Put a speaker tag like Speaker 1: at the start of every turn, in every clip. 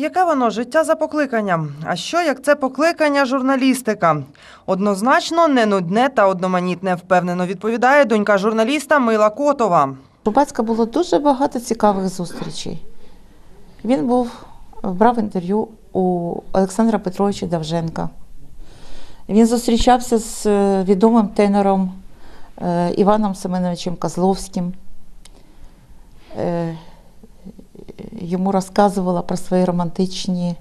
Speaker 1: Яке воно життя за покликанням? А що як це покликання журналістика? Однозначно не нудне та одноманітне, впевнено відповідає донька журналіста Мила Котова.
Speaker 2: У батька було дуже багато цікавих зустрічей. Він був, брав інтерв'ю у Олександра Петровича Давженка. Він зустрічався з е, відомим тенором е, Іваном Семеновичем Козловським. Йому розказувала про свої романтичні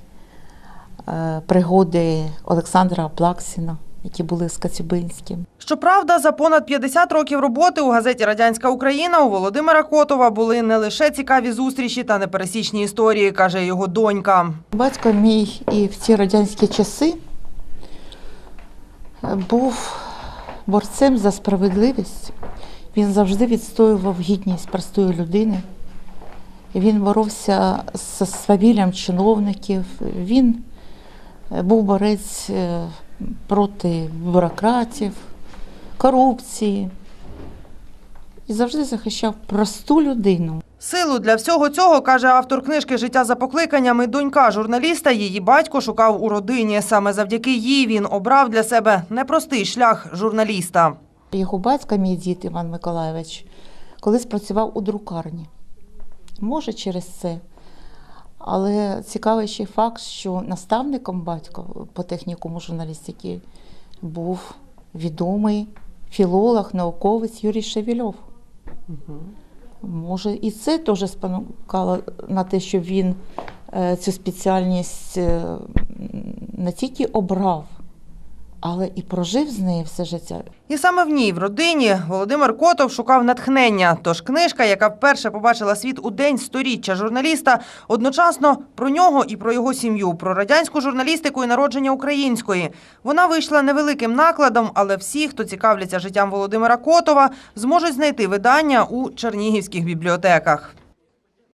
Speaker 2: е, пригоди Олександра Плаксіна, які були з Коцюбинським.
Speaker 1: Щоправда, за понад 50 років роботи у газеті Радянська Україна у Володимира Котова були не лише цікаві зустрічі та непересічні історії, каже його донька.
Speaker 2: Батько мій і в ці радянські часи е, був борцем за справедливість. Він завжди відстоював гідність простої людини. Він боровся з свавіллям чиновників. Він е, був борець е, проти бюрократів, корупції і завжди захищав просту людину.
Speaker 1: Силу для всього цього, каже автор книжки Життя за покликаннями донька журналіста. Її батько шукав у родині. Саме завдяки їй він обрав для себе непростий шлях журналіста.
Speaker 2: Його батько, мій дід Іван Миколайович, колись працював у друкарні. Може, через це. Але цікавий ще факт, що наставником батька по технікуму журналістики був відомий філолог, науковець Юрій Шевельов. Може, і це теж спонукало на те, що він е, цю спеціальність е, не тільки обрав, але і прожив з нею все життя.
Speaker 1: І саме в ній, в родині, Володимир Котов шукав натхнення. Тож книжка, яка вперше побачила світ у день сторіччя журналіста, одночасно про нього і про його сім'ю, про радянську журналістику і народження української. Вона вийшла невеликим накладом, але всі, хто цікавляться життям Володимира Котова, зможуть знайти видання у чернігівських бібліотеках.